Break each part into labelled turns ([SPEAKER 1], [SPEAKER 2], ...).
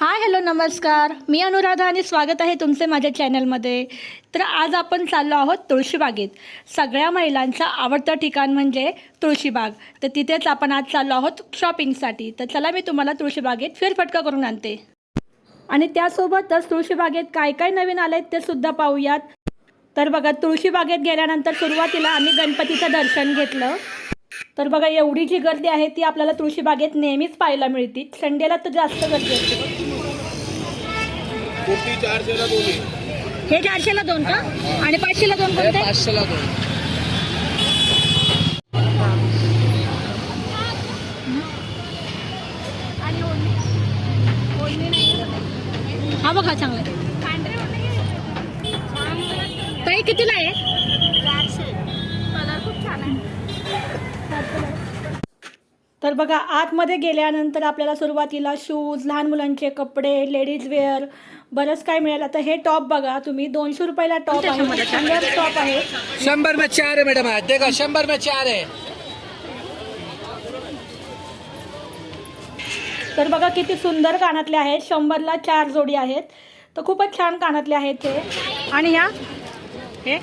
[SPEAKER 1] Hi hello नमस्कार. मी अनुराधा आणि स्वागत आहे तुमचे माझ्या चॅनलमध्ये. तर आज आपण चाललो आहोत तुळशीबागेत सगळ्या महिलांचं आवडतं ठिकाण म्हणजे तुळशीबाग तर तिथेच आपण आज चाललो आहोत शॉपिंगसाठी तर चला मी तुम्हाला तुळशीबागेत फेरफटका करून आणते. आणि त्यासोबतच तुळशीबागेत काय काय नवीन आलं ते सुद्धा पाहूयात. तर बघा तुळशीबागेत गेल्यानंतर सुरुवातीला आम्ही गणपतीचं दर्शन घेतलं. तर बघा एवढी जी गर्दी आहे ती आपल्याला तुळशीबागेत नेहमीच पाहायला मिळते. संडेला तर जास्त गर्दी असते.
[SPEAKER 2] कुर्ती चारशेला दोन्ही
[SPEAKER 1] हे चारशेला दोन का? आणि पाचशेला दोन
[SPEAKER 2] हे
[SPEAKER 1] कोणते?
[SPEAKER 2] पाचशेला दोन.
[SPEAKER 1] हा बघा चांगला. ताई कितीला आहे? तर बघा आतमध्ये गेल्यानंतर आपल्याला सुरुवातीला शूज लहान मुलांचे कपडे लेडीज वेअर बरंच काय मिळालं. तर हे टॉप बघा तुम्ही दोनशे रुपयाला टॉप आहे. सुंदर टॉप आहे.
[SPEAKER 2] शंभर में चार है मैडम आज. देखो शंभर में चार है
[SPEAKER 1] तर बघा किती सुंदर कानातले आहेत. शंभरला चार जोडी आहेत. तर खूपच छान कानातले आहेत हे. आणि ह्या? हे.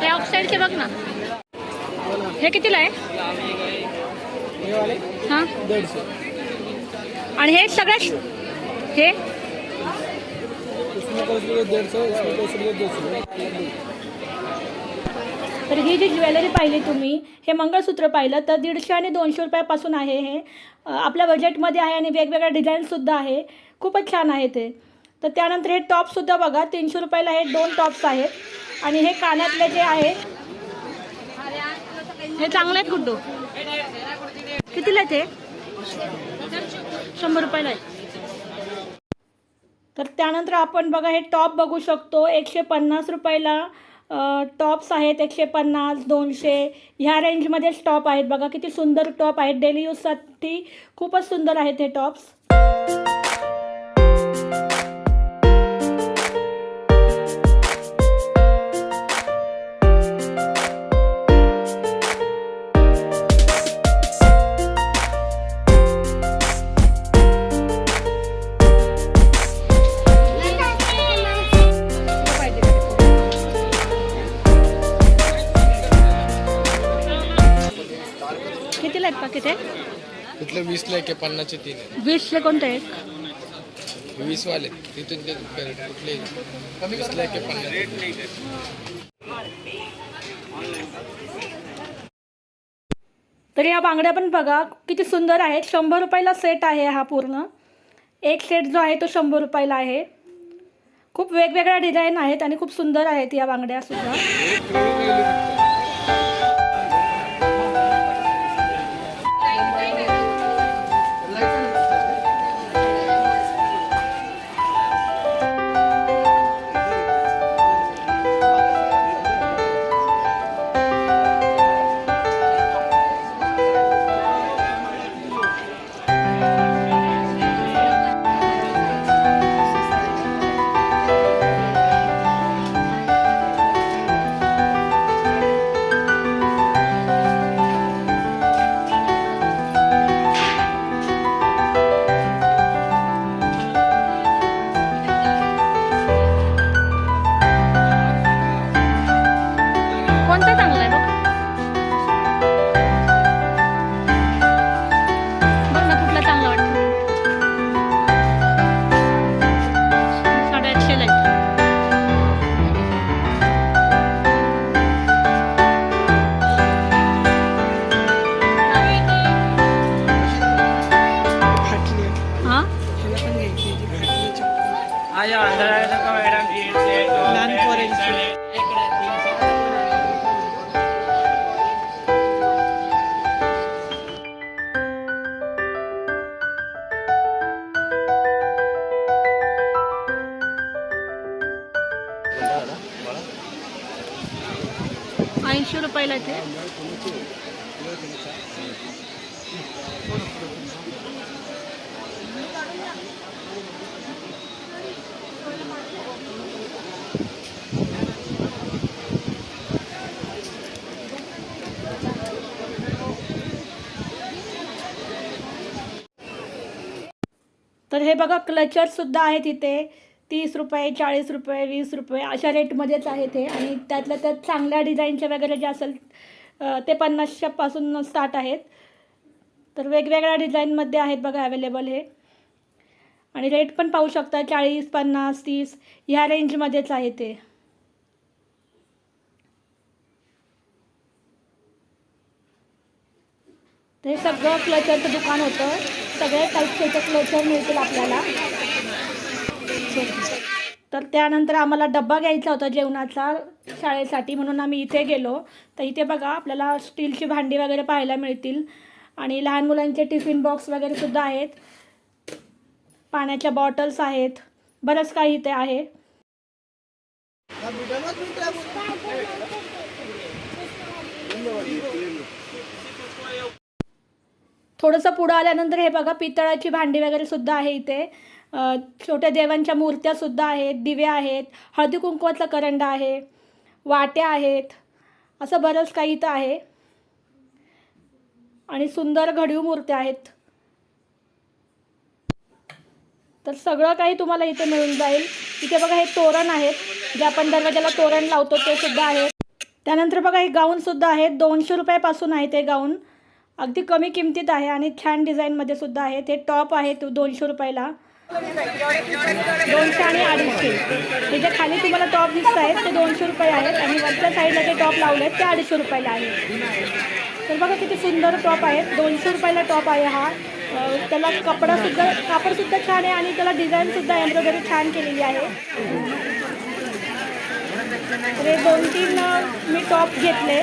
[SPEAKER 1] हे ऑक्साईडचे बघ ना. हे कितीला आहे? हां?
[SPEAKER 2] दीडशे
[SPEAKER 1] आणि हे सगळ्यात हे? तर ही जी ज्वेलरी पाहिली तुम्ही हे मंगळसूत्र पाहिलं तर दीडशे आणि दोनशे रुपयापासून आहे हे. आपल्या बजेटमध्ये आहे आणि वेगवेगळ्या डिझाईनसुद्धा आहे. खूपच छान आहे ते. तर त्यानंतर हे टॉपसुद्धा बघा तीनशे रुपयाला हे दोन टॉप्स आहेत. आणि हे कानातले जे आहे हे चांगले आहेत गुड्डू कितीला ते? शंभर रुपयाला आहे. तर त्यानंतर आपण बघा हे टॉप बघू शकतो एकशे पन्नास रुपयाला. टॉप्स आहेत एकशे पन्नास दोनशे. ह्या रेंजमध्येच टॉप आहेत. बघा किती सुंदर टॉप आहेत. डेली यूजसाठी खूपच सुंदर आहेत हे टॉप्स. पाकिट आहे
[SPEAKER 2] तिथले वीसला एक आहे पन्नासचे तीन
[SPEAKER 1] वीसचे कोणते आहेत
[SPEAKER 2] वीस वाले तिथून ते कुठले वीसला एक आहे पन्नास
[SPEAKER 1] तर या बांगड्या पण बघा किती सुंदर आहेत. शंभर रुपयाला सेट आहे हा पूर्ण. एक सेट जो आहे तो शंभर रुपयाला आहे. खूप वेगवेगळ्या डिझाईन आहेत आणि खूप सुंदर आहेत या बांगड्या सुद्धा. ऐंशी रुपयाला ते. तर हे बघा क्लचर सुद्धा आहेत इथे. तीस रुपये चाळीस रुपये वीस रुपये अशा रेटमध्येच आहेत हे. आणि त्यातल्या त्यात चांगल्या डिझाईनच्या वगैरे जे असेल ते पन्नासच्यापासून स्टार्ट आहेत. तर वेगवेगळ्या डिझाईनमध्ये आहेत बघा अवेलेबल हे. आणि रेट पण पाहू शकता चाळीस पन्नास तीस ह्या रेंजमध्येच आहे ते हे सगळं क्लचरचं दुकान होतं. सगळ्या टाईपचे इथे क्लचर मिळतील आपल्याला. तर त्यानंतर आम्हाला डब्बा घ्यायचा होता जेवणाचा शाळेसाठी म्हणून आम्ही इथे गेलो. तर इथे बघा आपल्याला स्टीलची भांडी वगैरे पाहायला मिळतील. आणि लहान मुलांचे टिफिन बॉक्स वगैरे सुद्धा आहेत. पाण्याच्या बॉटल्स आहेत. बरंच काही इथे आहे. थोडंसं पुढं आल्यानंतर हे बघा पितळाची भांडी वगैरे सुद्धा आहे इथे. छोट्या देवांच्या मूर्त्यासुद्धा आहेत दिवे आहेत हळदी कुंकवाचा करंडा आहे वाट्या आहेत असं बरंच काही इथं आहे. आणि सुंदर घडीव मूर्त्या आहेत. तर सगळं काही तुम्हाला इथे मिळून जाईल. इथे बघा हे तोरण आहेत. जे आपण दरवाजाला तोरण लावतो ते सुद्धा आहेत. त्यानंतर बघा हे गाऊनसुद्धा आहेत. दोनशे रुपयापासून आहे ते गाऊन. अगदी कमी किमतीत आहे आणि छान डिझाईनमध्ये सुद्धा आहे ते टॉप आहेत दोनशे रुपयाला. दोनशे आणि अडीचशे. हे जे खाली तुम्हाला टॉप दिसत आहेत ते दोनशे रुपये आहेत. आणि वरच्या साईडला जे टॉप लावले आहेत ते अडीचशे रुपयाला आहेत तर बघा किती सुंदर टॉप आहेत. दोनशे रुपयाला टॉप आहे हा. त्याला कपडासुद्धा कापडसुद्धा छान आहे आणि त्याला डिझाईनसुद्धा एम्ब्रॉयडरी छान केलेली आहे. हे दोन तीन मी टॉप घेतले.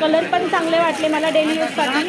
[SPEAKER 1] कलर पण चांगले वाटले मला डेली यूजसाठी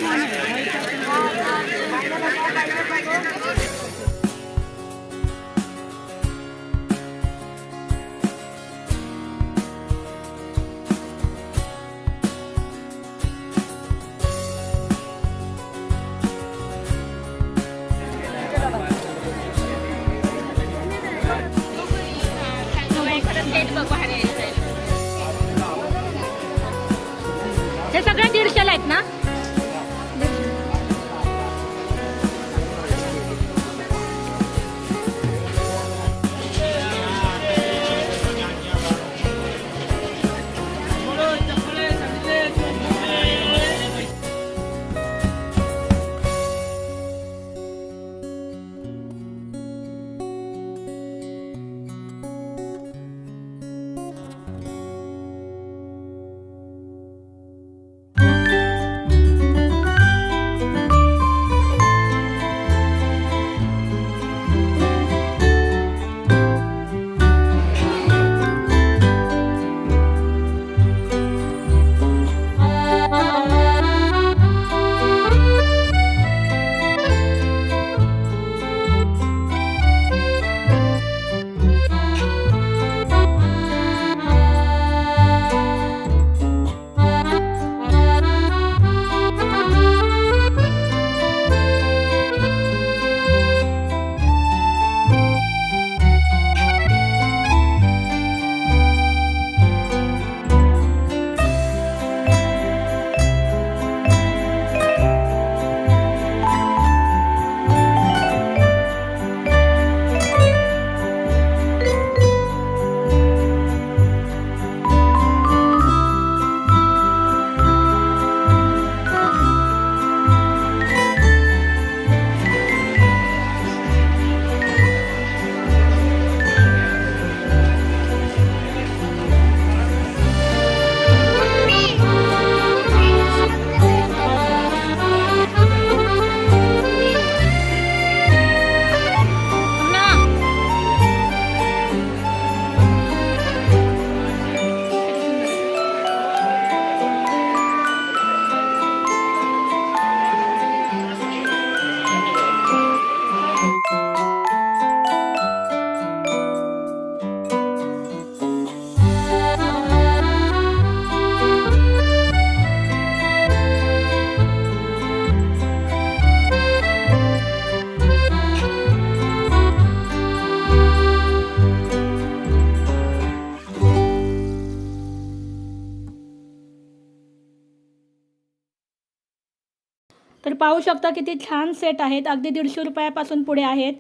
[SPEAKER 1] पाहू शकता किती छान सेट आहेत. अगदी दीडशे रुपयापासून पुढे आहेत.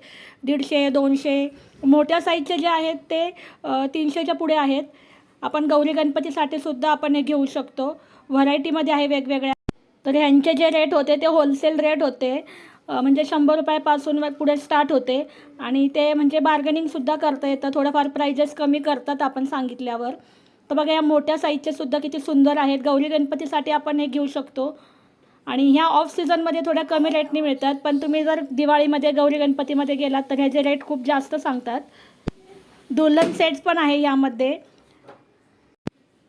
[SPEAKER 1] दीडशे दोनशे मोठ्या साईजचे जे आहेत ते तीनशेच्या पुढे आहेत. आपण गौरी गणपतीसाठी सुद्धा आपण हे घेऊ शकतो. व्हरायटीमध्ये आहे वेगवेगळ्या. तर ह्यांचे जे रेट होते ते होलसेल रेट होते. म्हणजे शंभर रुपयापासून पुढे स्टार्ट होते. आणि ते म्हणजे बार्गेनिंगसुद्धा करता येतं. थोडंफार प्राइजेस कमी करतात आपण सांगितल्यावर. तर बघा या मोठ्या साईजचे सुद्धा किती सुंदर आहेत. गौरी गणपतीसाठी आपण हे घेऊ शकतो. आणि ह्या ऑफ सीझनमध्ये थोड्या कमी रेटने मिळतात पण तुम्ही जर दिवाळीमध्ये गौरी गणपतीमध्ये गेलात तर ह्याचे रेट खूप जास्त सांगतात. दुल्हन सेट्स पण आहे यामध्ये.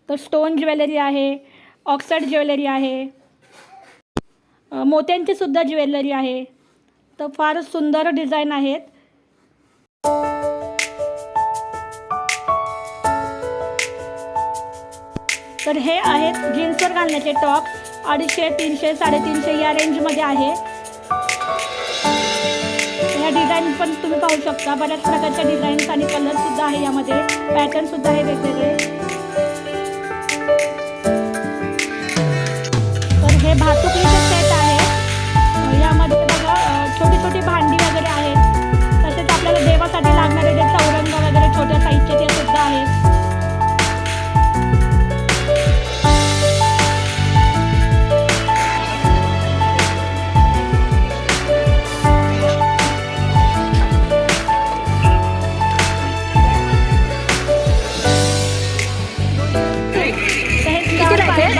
[SPEAKER 1] तर स्टोन ज्वेलरी आहे ऑक्साईड ज्वेलरी आहे मोत्यांचीसुद्धा मोत्यांची सुद्धा ज्वेलरी आहे. तर फारच सुंदर डिझाईन आहेत. तर हे आहेत जीन्सवर घालण्याचे टॉप. अडीचशे तीनशे साडेतीनशे या रेंजमध्ये आहे. ह्या डिझाईन पण तुम्ही पाहू शकता. बऱ्याच प्रकारच्या डिझाईन्स आणि कलरसुद्धा आहे यामध्ये. पॅटर्नसुद्धा आहे वेगवेगळे. तर हे भातुकलीचे सेट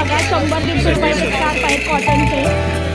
[SPEAKER 1] बघा शंभर दीडशे रुपयाचे स्कार्फ आहेत कॉटनचे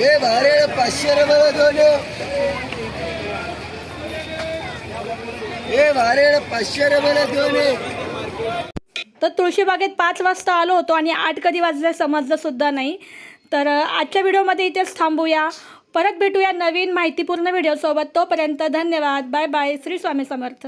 [SPEAKER 1] हे
[SPEAKER 3] भारे पाचशे रुपये दोन्ही हे पाचशे रुपये
[SPEAKER 1] तर तुळशीबागेत पाच वाजता आलो होतो आणि आठ कधी वाजले समजलं सुद्धा नाही. तर आजच्या व्हिडिओमध्ये इथेच थांबूया. परत भेटूया नवीन माहितीपूर्ण व्हिडिओसोबत. तोपर्यंत धन्यवाद. Bye bye. श्री स्वामी समर्थ.